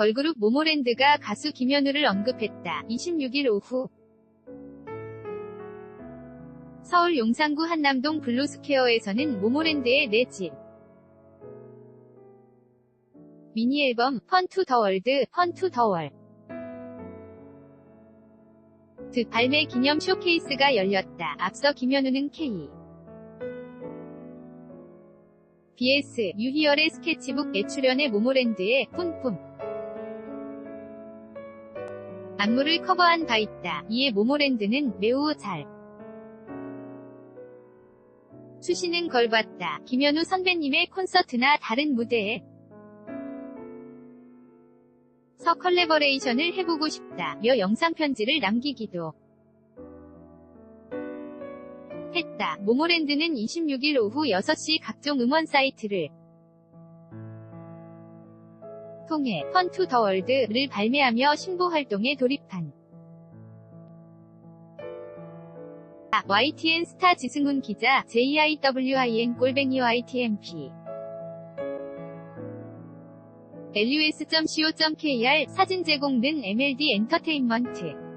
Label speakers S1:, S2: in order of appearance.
S1: 걸그룹 모모랜드가 가수 김현우를 언급했다. 26일 오후 서울 용산구 한남동 블루스퀘어에서는 모모랜드의 내 집. 미니 앨범 펀투 더 월드, 펀투 더 월. 드 발매 기념 쇼케이스가 열렸다. 앞서 김현우는 K. BS 유희열의 스케치북에 출연해 모모랜드의 뿜뿜 안무를 커버한 바 있다. 이에 모모랜드는 매우 잘 추시는 걸 봤다. 김현우 선배님의 콘서트나 다른 무대에 서 컬래버레이션을 해보고 싶다. 며 영상 편지를 남기기도 했다. 모모랜드는 26일 오후 6시 각종 음원 사이트를 통해 펀투더 월드를 발매하며 신보 활동에 돌입한 YTN 스타 지승훈 기자 JIWIN 꼴뱅이 YTMP lus.co.kr 사진 제공 는 MLD 엔터테인먼트